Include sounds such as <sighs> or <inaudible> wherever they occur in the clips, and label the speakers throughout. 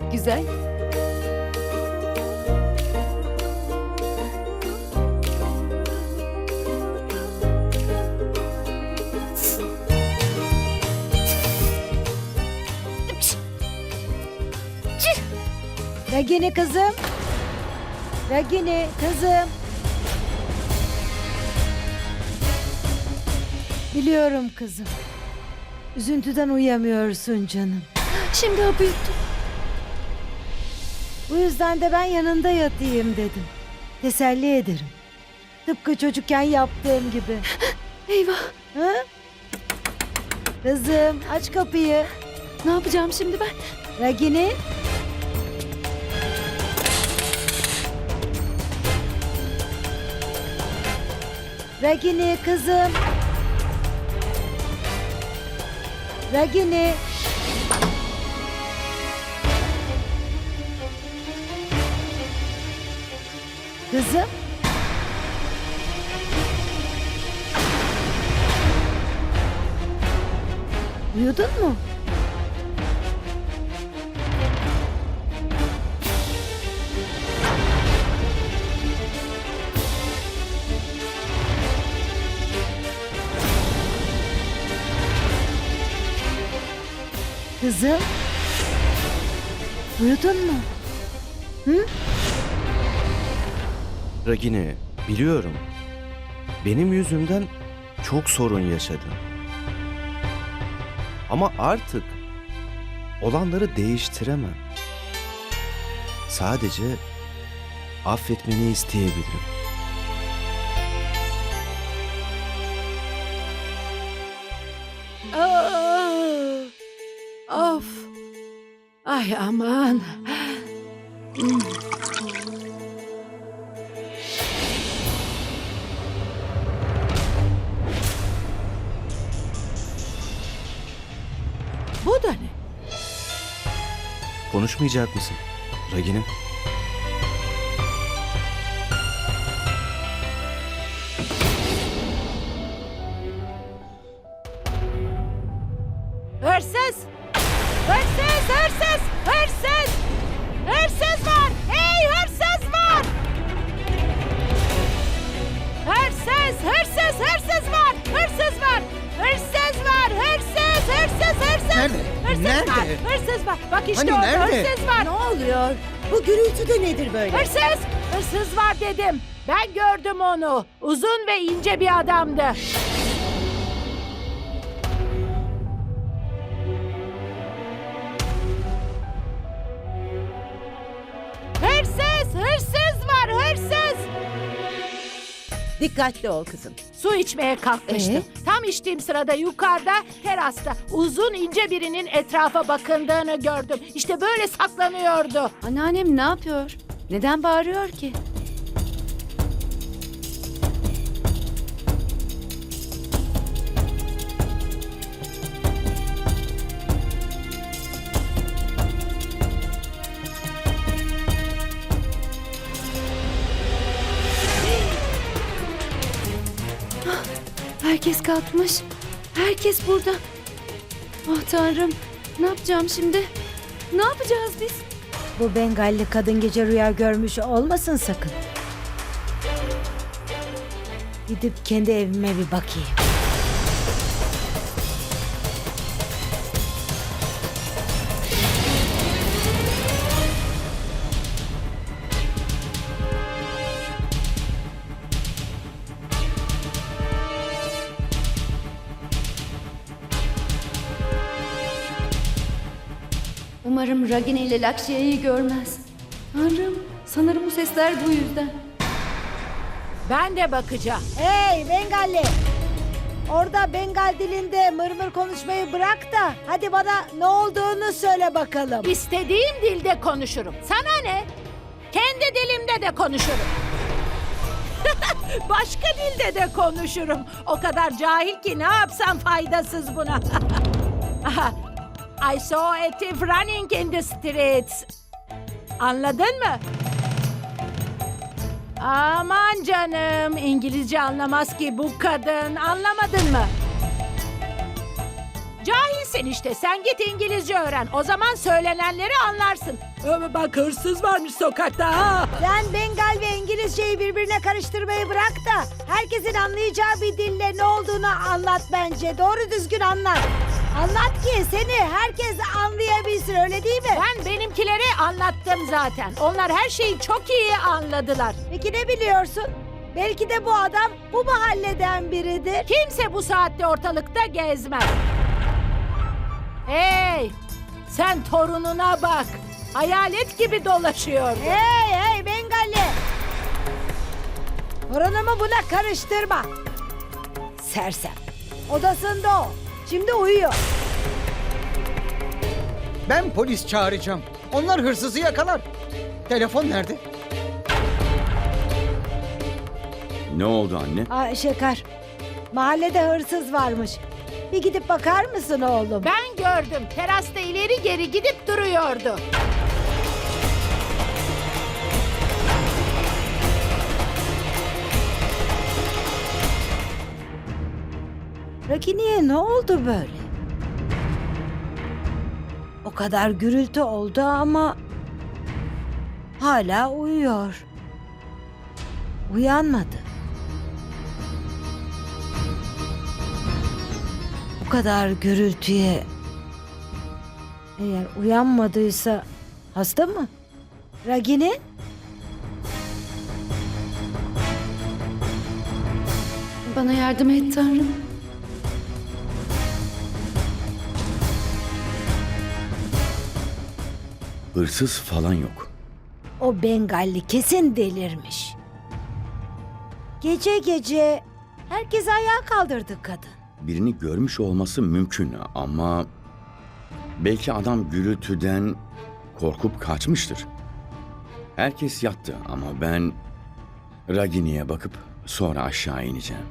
Speaker 1: Çok güzel.
Speaker 2: Ragini kızım. Ragini kızım. Biliyorum kızım. Üzüntüden uyuyamıyorsun canım.
Speaker 1: Şimdi hapı yuttum.
Speaker 2: Bu yüzden de ben yanında yatayım dedim. Teselli ederim. Tıpkı çocukken yaptığım gibi. <gasps>
Speaker 1: Eyvah.
Speaker 2: Hı? Kızım aç kapıyı.
Speaker 1: Ne yapacağım şimdi ben?
Speaker 2: Ragini. Ragini kızım. Ragini. Kızım. Uyudun mu? Kızım. Uyudun mu?
Speaker 3: Ragini, biliyorum. Benim yüzümden çok sorun yaşadın. Ama artık olanları değiştiremem. Sadece affetmeni isteyebilirim.
Speaker 4: Aa, of. Ay aman. Bu da ne?
Speaker 3: Konuşmayacak mısın? Ragini?
Speaker 4: Gördüm onu. Uzun ve ince bir adamdı. Hırsız! Hırsız var! Hırsız!
Speaker 5: Dikkatli ol kızım.
Speaker 4: Su içmeye kalkmıştım. Tam içtiğim sırada yukarıda terasta uzun ince birinin etrafa bakındığını gördüm. İşte böyle saklanıyordu.
Speaker 1: Anneannem ne yapıyor? Neden bağırıyor ki? Herkes kalkmış. Herkes burada. Ah tanrım. Ne yapacağım şimdi? Ne yapacağız biz?
Speaker 2: Bu Bengalli kadın gece rüya görmüş olmasın sakın. Gidip kendi evime bir bakayım.
Speaker 1: Umarım Ragini ile Lakşya'yı görmez. Tanrım, sanırım bu sesler bu yüzden.
Speaker 4: Ben de bakacağım.
Speaker 2: Hey Bengalli! Orada Bengal dilinde mırmır konuşmayı bırak da hadi bana ne olduğunu söyle bakalım.
Speaker 4: İstediğim dilde konuşurum. Sana ne? Kendi dilimde de konuşurum. <laughs> Başka dilde de konuşurum. O kadar cahil ki ne yapsam faydasız buna. <laughs> Aha, I saw a thief running in the streets. Anladın mı? Aman canım, İngilizce anlamaz ki bu kadın. Anlamadın mı? Cahil Değilsin işte. Sen git İngilizce öğren. O zaman söylenenleri anlarsın. Ee, Bak hırsız varmış sokakta. ha.
Speaker 2: Sen Bengal ve İngilizceyi birbirine karıştırmayı bırak da herkesin anlayacağı bir dille ne olduğunu anlat bence. Doğru düzgün anlat. Anlat ki seni herkes anlayabilsin öyle değil mi?
Speaker 4: Ben benimkileri anlattım zaten. Onlar her şeyi çok iyi anladılar.
Speaker 2: Peki ne biliyorsun? Belki de bu adam bu mahalleden biridir.
Speaker 4: Kimse bu saatte ortalıkta gezmez. Hey! Sen torununa bak. Hayalet gibi dolaşıyor.
Speaker 2: Hey hey Bengali! Torunumu buna karıştırma. Sersem. Odasında o. Şimdi uyuyor.
Speaker 6: Ben polis çağıracağım. Onlar hırsızı yakalar. Telefon nerede?
Speaker 7: Ne oldu anne?
Speaker 2: Aa, Şeker. Mahallede hırsız varmış. Bir gidip bakar mısın oğlum?
Speaker 4: Ben gördüm. Terasta ileri geri gidip duruyordu.
Speaker 2: Rakini'ye ne oldu böyle? O kadar gürültü oldu ama hala uyuyor. Uyanmadı. Bu kadar gürültüye eğer uyanmadıysa hasta mı? Ragini?
Speaker 1: Bana yardım et Tanrım.
Speaker 7: Hırsız falan yok.
Speaker 2: O Bengalli kesin delirmiş. Gece gece herkes ayağa kaldırdı kadın.
Speaker 7: Birini görmüş olması mümkün ama belki adam gürültüden korkup kaçmıştır. Herkes yattı ama ben Ragini'ye bakıp sonra aşağı ineceğim.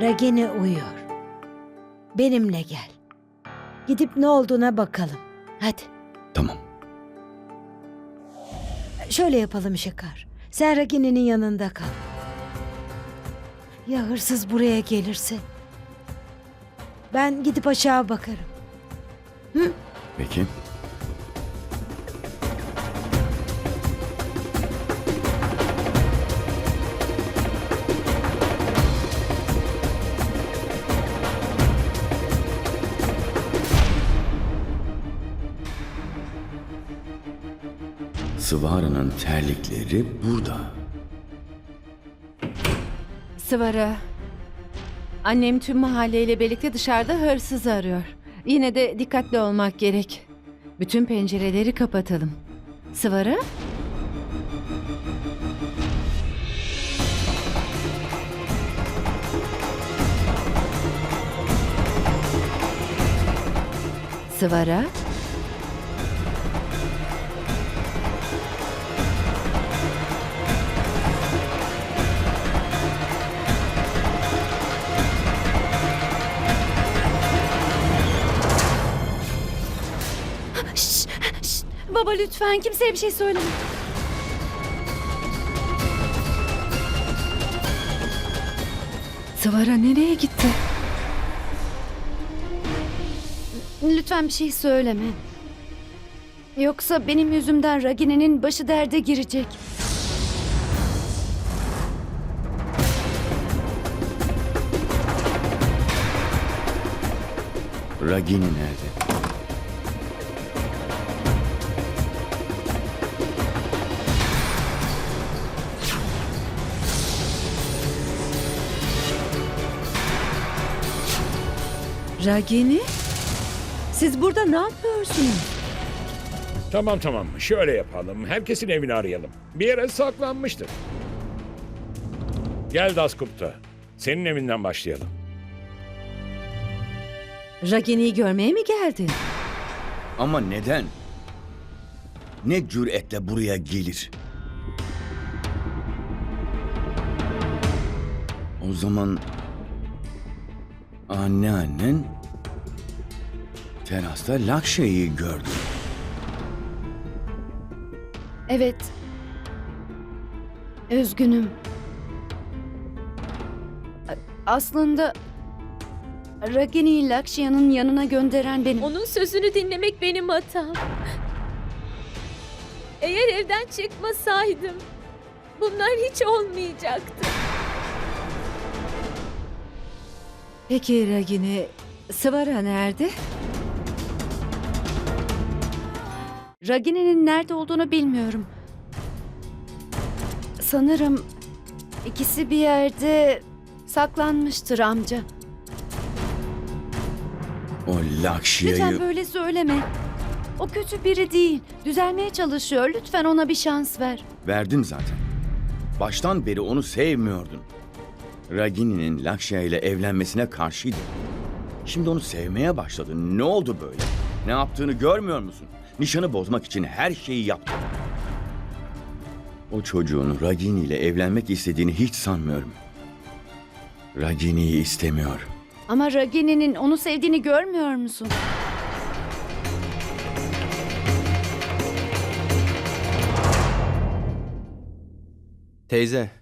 Speaker 2: Ragini uyuyor. Benimle gel. Gidip ne olduğuna bakalım. Hadi.
Speaker 7: Tamam.
Speaker 2: Şöyle yapalım Şakar. Sen Ragini'nin yanında kal. Ya hırsız buraya gelirse? Ben gidip aşağı bakarım.
Speaker 7: Peki. Sıvara'nın terlikleri burada.
Speaker 8: Sıvara. Annem tüm mahalleyle birlikte dışarıda hırsız arıyor. Yine de dikkatli olmak gerek. Bütün pencereleri kapatalım. Sıvara? Sıvara?
Speaker 1: Şşş, Baba lütfen kimseye bir şey söyleme.
Speaker 8: Sıvara nereye gitti?
Speaker 1: Lütfen bir şey söyleme. Yoksa benim yüzümden Ragini'nin başı derde girecek.
Speaker 7: Ragini nerede?
Speaker 8: Ragini? Siz burada ne yapıyorsunuz?
Speaker 9: Tamam tamam şöyle yapalım. Herkesin evini arayalım. Bir yere saklanmıştır. Gel Daskupta. Senin evinden başlayalım.
Speaker 8: Ragini'yi görmeye mi geldin?
Speaker 7: Ama neden? Ne cüretle buraya gelir? O zaman anneannen terasta Lakşe'yi gördü.
Speaker 1: Evet. Üzgünüm. Aslında Ragini'yi Lakşya'nın yanına gönderen benim.
Speaker 10: Onun sözünü dinlemek benim hatam. Eğer evden çıkmasaydım bunlar hiç olmayacaktı.
Speaker 8: Peki Ragini, Sıvara nerede?
Speaker 1: Ragini'nin nerede olduğunu bilmiyorum. Sanırım ikisi bir yerde saklanmıştır amca.
Speaker 7: O
Speaker 1: Lütfen
Speaker 7: Lakşia'yı...
Speaker 1: böyle söyleme. O kötü biri değil. Düzelmeye çalışıyor. Lütfen ona bir şans ver.
Speaker 7: Verdin zaten. Baştan beri onu sevmiyordun. Ragini'nin Lakşia ile evlenmesine karşıydın. Şimdi onu sevmeye başladın. Ne oldu böyle? Ne yaptığını görmüyor musun? Nişanı bozmak için her şeyi yaptı. O çocuğun Ragini ile evlenmek istediğini hiç sanmıyorum. Ragini'yi istemiyor.
Speaker 1: Ama Ragini'nin onu sevdiğini görmüyor musun?
Speaker 3: Teyze.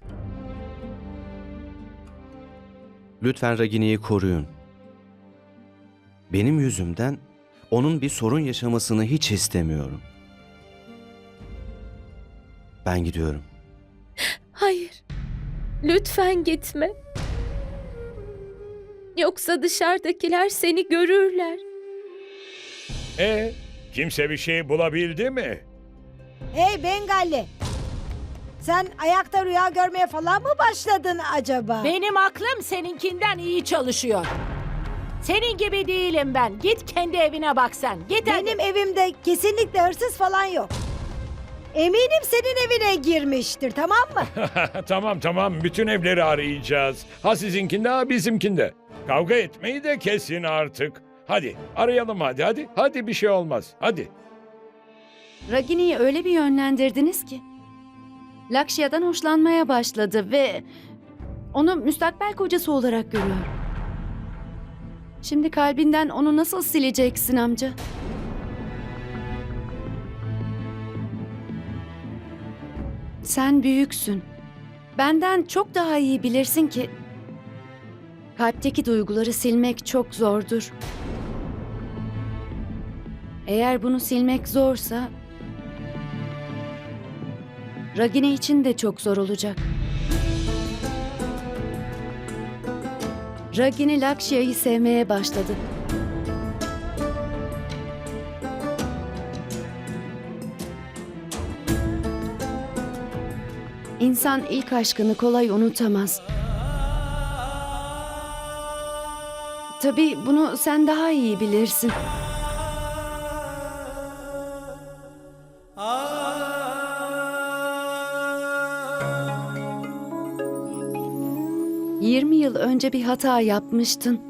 Speaker 3: Lütfen Ragini'yi koruyun. Benim yüzümden onun bir sorun yaşamasını hiç istemiyorum. Ben gidiyorum.
Speaker 10: Hayır. Lütfen gitme. Yoksa dışarıdakiler seni görürler.
Speaker 9: E kimse bir şey bulabildi mi?
Speaker 2: Hey Bengalli. Sen ayakta rüya görmeye falan mı başladın acaba?
Speaker 4: Benim aklım seninkinden iyi çalışıyor. Senin gibi değilim ben. Git kendi evine bak sen. Git hadi.
Speaker 2: Benim evimde kesinlikle hırsız falan yok. Eminim senin evine girmiştir tamam mı? <laughs>
Speaker 9: tamam tamam bütün evleri arayacağız. Ha sizinkinde ha bizimkinde. Kavga etmeyi de kesin artık. Hadi arayalım hadi hadi. Hadi bir şey olmaz. Hadi.
Speaker 1: Ragini'yi öyle bir yönlendirdiniz ki. Lakşya'dan hoşlanmaya başladı ve onu müstakbel kocası olarak görüyor. Şimdi kalbinden onu nasıl sileceksin amca? Sen büyüksün. Benden çok daha iyi bilirsin ki kalpteki duyguları silmek çok zordur. Eğer bunu silmek zorsa Ragini için de çok zor olacak. Ragini Lakshya'yı sevmeye başladı. İnsan ilk aşkını kolay unutamaz. Tabii bunu sen daha iyi bilirsin. Önce bir hata yapmıştın.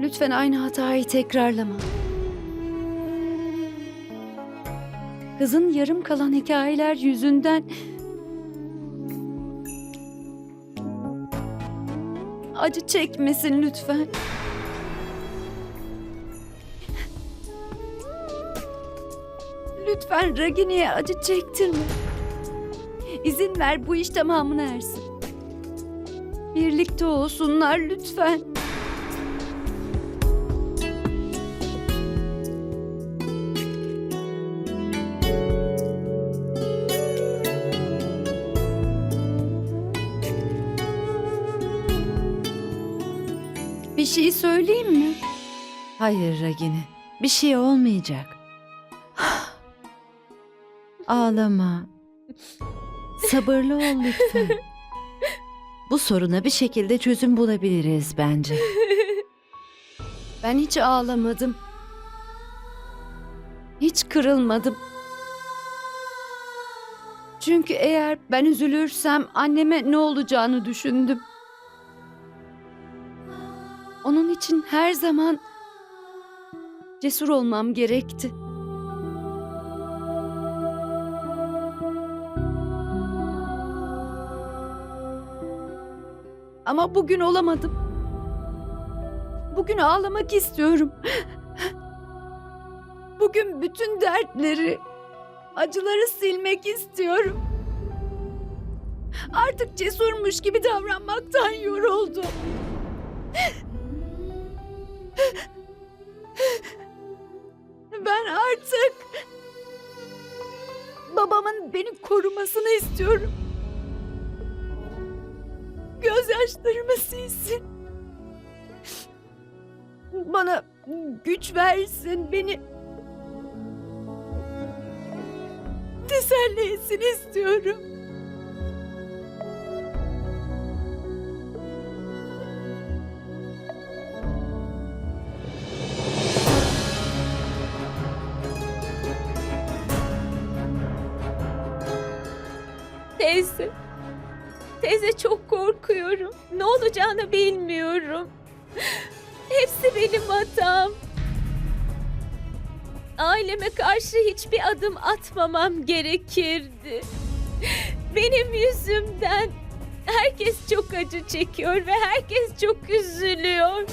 Speaker 1: Lütfen aynı hatayı tekrarlama. Kızın yarım kalan hikayeler yüzünden acı çekmesin lütfen. Lütfen Ragini'ye acı çektirme. İzin ver bu iş tamamına ersin. Birlikte olsunlar lütfen. Bir şey söyleyeyim mi?
Speaker 8: Hayır Ragini, bir şey olmayacak. <sighs> Ağlama. Sabırlı ol lütfen. <laughs> Bu soruna bir şekilde çözüm bulabiliriz bence. <laughs>
Speaker 1: Ben hiç ağlamadım. Hiç kırılmadım. Çünkü eğer ben üzülürsem anneme ne olacağını düşündüm. Onun için her zaman cesur olmam gerekti. Ama bugün olamadım. Bugün ağlamak istiyorum. Bugün bütün dertleri, acıları silmek istiyorum. Artık cesurmuş gibi davranmaktan yoruldum. Ben artık babamın beni korumasını istiyorum. Gözyaşlarımı silsin. Bana güç versin, beni teselli etsin istiyorum.
Speaker 10: Karşı hiçbir adım atmamam gerekirdi. Benim yüzümden herkes çok acı çekiyor ve herkes çok üzülüyor.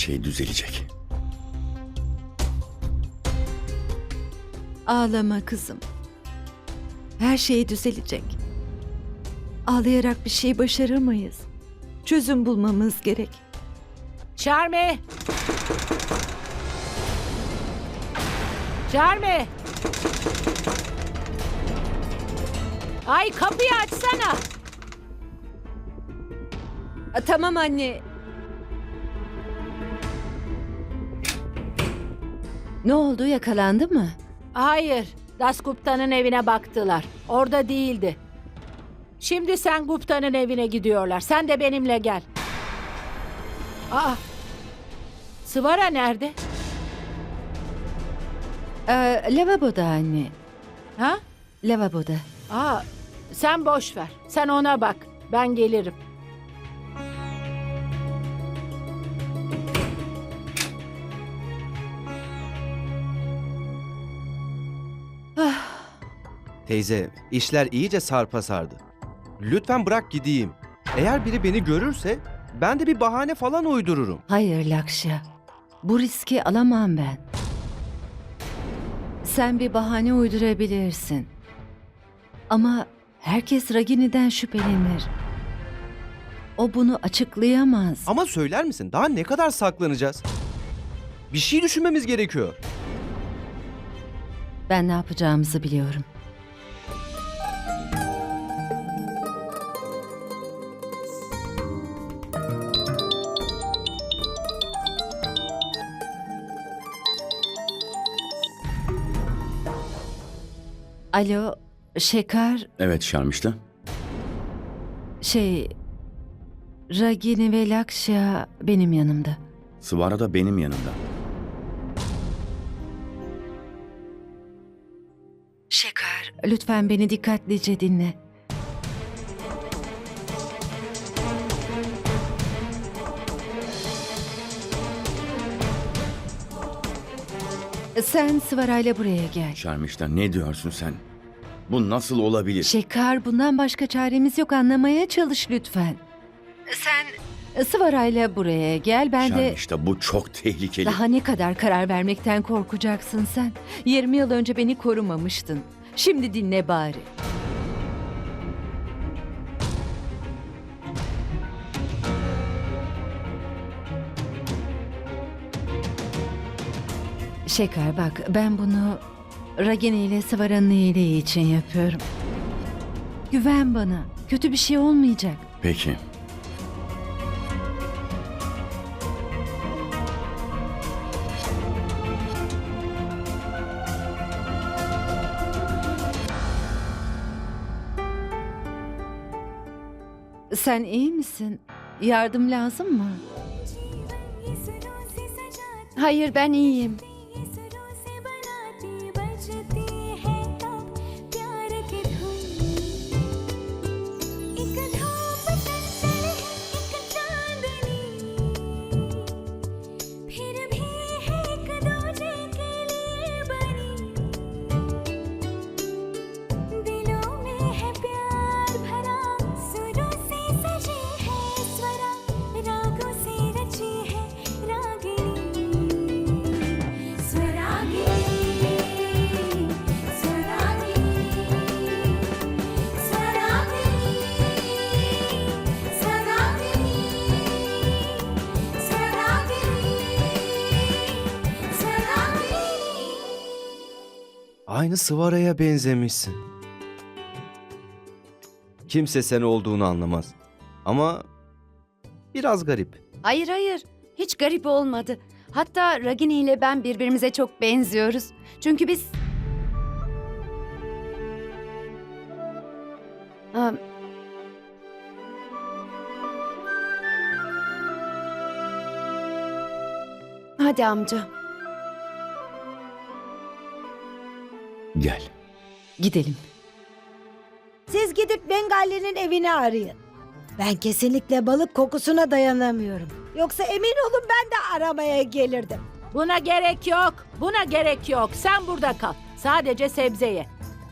Speaker 7: Şey düzelecek.
Speaker 8: Ağlama kızım. Her şey düzelecek. Ağlayarak bir şey başaramayız. Çözüm bulmamız gerek.
Speaker 4: Şarmi! Şarmi! Ay kapıyı açsana.
Speaker 8: A, Tamam anne. Ne oldu yakalandı mı?
Speaker 4: Hayır, Das Gupta'nın evine baktılar. Orada değildi. Şimdi sen Gupta'nın evine gidiyorlar. Sen de benimle gel. Aa! Sıvara nerede?
Speaker 8: Ee, lavaboda anne.
Speaker 4: Ha?
Speaker 8: Lavaboda.
Speaker 4: Aa, sen boş ver. Sen ona bak. Ben gelirim.
Speaker 3: Teyze, işler iyice sarpa sardı. Lütfen bırak gideyim. Eğer biri beni görürse ben de bir bahane falan uydururum.
Speaker 8: Hayır Lakşa. Bu riski alamam ben. Sen bir bahane uydurabilirsin. Ama herkes Ragini'den şüphelenir. O bunu açıklayamaz.
Speaker 3: Ama söyler misin? Daha ne kadar saklanacağız? Bir şey düşünmemiz gerekiyor.
Speaker 8: Ben ne yapacağımızı biliyorum. Alo, Şekar,
Speaker 7: Evet Şarmışta.
Speaker 8: şey... Ragini ve Lakşa benim yanımda.
Speaker 7: Sıvara da benim yanımda.
Speaker 8: Şekar, lütfen beni dikkatlice dinle. Sen Sıvara'yla buraya gel.
Speaker 7: Şarmışta ne diyorsun sen? Bu nasıl olabilir?
Speaker 8: Şekar, bundan başka çaremiz yok anlamaya çalış lütfen. Sen Sıvara'yla buraya gel, ben de...
Speaker 7: Şarmışta bu çok tehlikeli.
Speaker 8: Daha ne kadar karar vermekten korkacaksın sen? 20 yıl önce beni korumamıştın. Şimdi dinle bari. Şeker bak ben bunu Ragini ile Sıvara'nın iyiliği için yapıyorum. Güven bana. Kötü bir şey olmayacak.
Speaker 7: Peki.
Speaker 8: Sen iyi misin? Yardım lazım mı?
Speaker 1: Hayır ben iyiyim.
Speaker 3: Aynı Sıvara'ya benzemişsin. Kimse sen olduğunu anlamaz. Ama biraz garip.
Speaker 1: Hayır hayır. Hiç garip olmadı. Hatta Ragini ile ben birbirimize çok benziyoruz. Çünkü biz... Aa, Hadi amca.
Speaker 7: Gel.
Speaker 8: Gidelim.
Speaker 2: Siz gidip Bengalli'nin evini arayın. Ben kesinlikle balık kokusuna dayanamıyorum. Yoksa emin olun ben de aramaya gelirdim.
Speaker 4: Buna gerek yok. Buna gerek yok. Sen burada kal. Sadece sebze ye.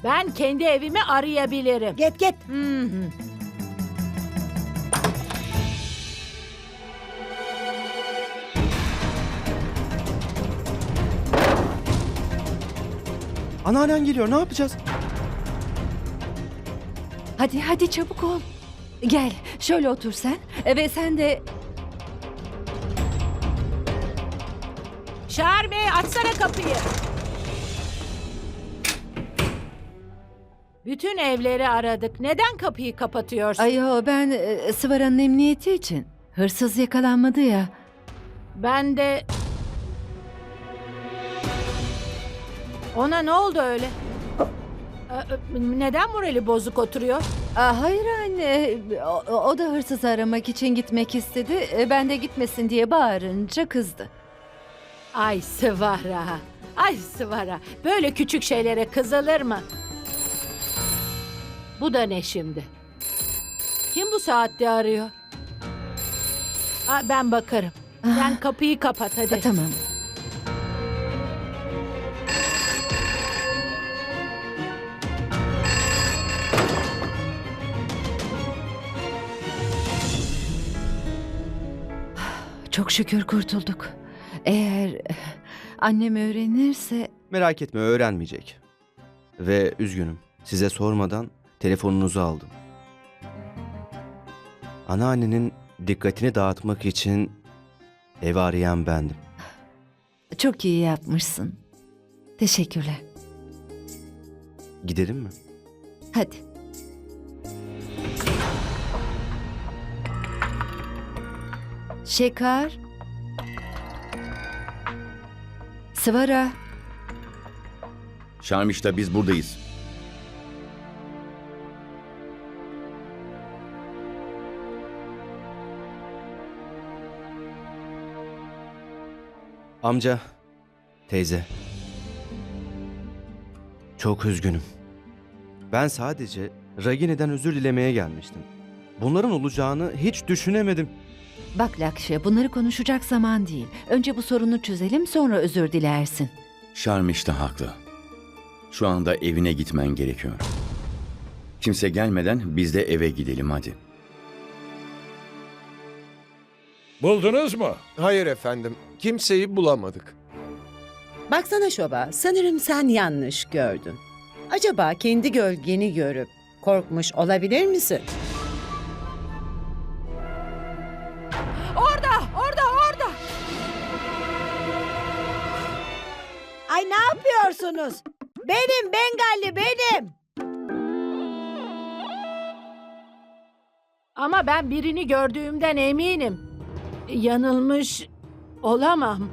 Speaker 4: Ben kendi evimi arayabilirim.
Speaker 2: Git git.
Speaker 4: Hı hı.
Speaker 3: Anneannen geliyor ne yapacağız?
Speaker 8: Hadi hadi çabuk ol. Gel şöyle otur sen ve sen de
Speaker 4: Şahin Bey açsana kapıyı. Bütün evleri aradık. Neden kapıyı kapatıyorsun?
Speaker 8: Ay yo ben e, Sıvara'nın emniyeti için. Hırsız yakalanmadı ya.
Speaker 4: Ben de... Ona ne oldu öyle? Ee, Neden morali bozuk oturuyor?
Speaker 8: Aa, hayır anne. O, o da hırsızı aramak için gitmek istedi. E, Ben de gitmesin diye bağırınca kızdı.
Speaker 4: Ay Sıvara. Ay Sıvara. Böyle küçük şeylere kızılır mı? Bu da ne şimdi? Kim bu saatte arıyor? Aa, ben bakarım. Sen kapıyı kapat hadi.
Speaker 8: E, Tamam. Çok şükür kurtulduk. Eğer annem öğrenirse
Speaker 3: Merak etme öğrenmeyecek. Ve üzgünüm. Size sormadan telefonunuzu aldım. Anneannenin dikkatini dağıtmak için evi arayan bendim.
Speaker 8: çok iyi yapmışsın. Teşekkürler.
Speaker 3: Gidelim mi?
Speaker 8: Hadi. Şekar. Sıvara.
Speaker 7: Şarmiş'ta biz buradayız.
Speaker 3: Amca, teyze. Çok üzgünüm. Ben sadece Ragini'den özür dilemeye gelmiştim. Bunların olacağını hiç düşünemedim.
Speaker 8: Bak Lakşe bunları konuşacak zaman değil. Önce bu sorunu çözelim sonra özür dilersin.
Speaker 7: Şarmiş de haklı. Şu anda evine gitmen gerekiyor. Kimse gelmeden biz de eve gidelim hadi.
Speaker 9: Buldunuz mu?
Speaker 11: Hayır efendim. Kimseyi bulamadık.
Speaker 5: Baksana Şoba, sanırım sen yanlış gördün. Acaba kendi gölgeni görüp korkmuş olabilir misin?
Speaker 2: Yapıyorsunuz? Benim Bengalli benim.
Speaker 4: Ama ben birini gördüğümden eminim. Yanılmış olamam.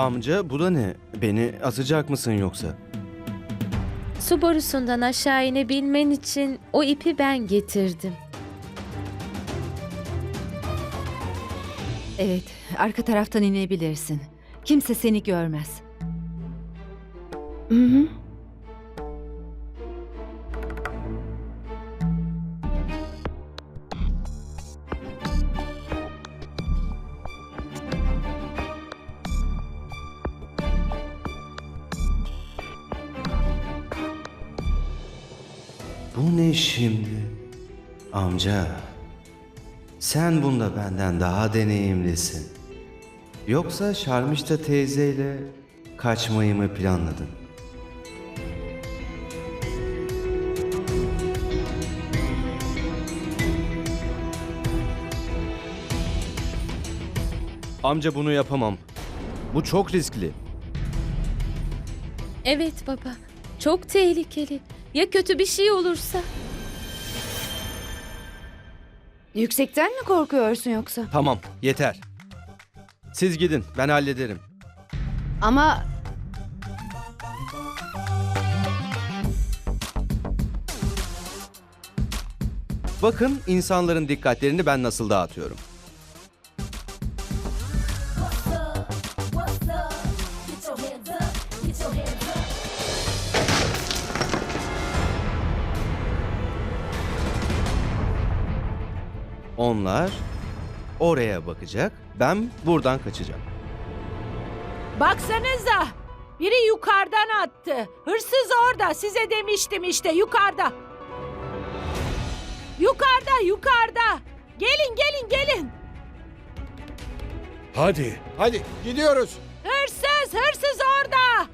Speaker 3: Amca bu da ne? Beni asacak mısın yoksa?
Speaker 10: Su borusundan aşağı inebilmen için o ipi ben getirdim.
Speaker 8: Evet arka taraftan inebilirsin. Kimse seni görmez.
Speaker 1: Hı hı.
Speaker 3: Amca, sen bunda benden daha deneyimlisin. Yoksa Şarmışta teyzeyle kaçmayı mı planladın? Amca bunu yapamam. Bu çok riskli.
Speaker 10: Evet baba. Çok tehlikeli. Ya kötü bir şey olursa?
Speaker 1: Yüksekten mi korkuyorsun yoksa?
Speaker 3: Tamam, yeter. Siz gidin, ben hallederim.
Speaker 1: Ama
Speaker 3: Bakın insanların dikkatlerini ben nasıl dağıtıyorum. Onlar oraya bakacak, ben buradan kaçacağım.
Speaker 4: Baksanıza. Biri yukarıdan attı. Hırsız orada. Size demiştim işte yukarıda. Yukarıda, yukarıda. Gelin, gelin, gelin.
Speaker 9: Hadi.
Speaker 11: Hadi gidiyoruz.
Speaker 4: Hırsız, hırsız orada.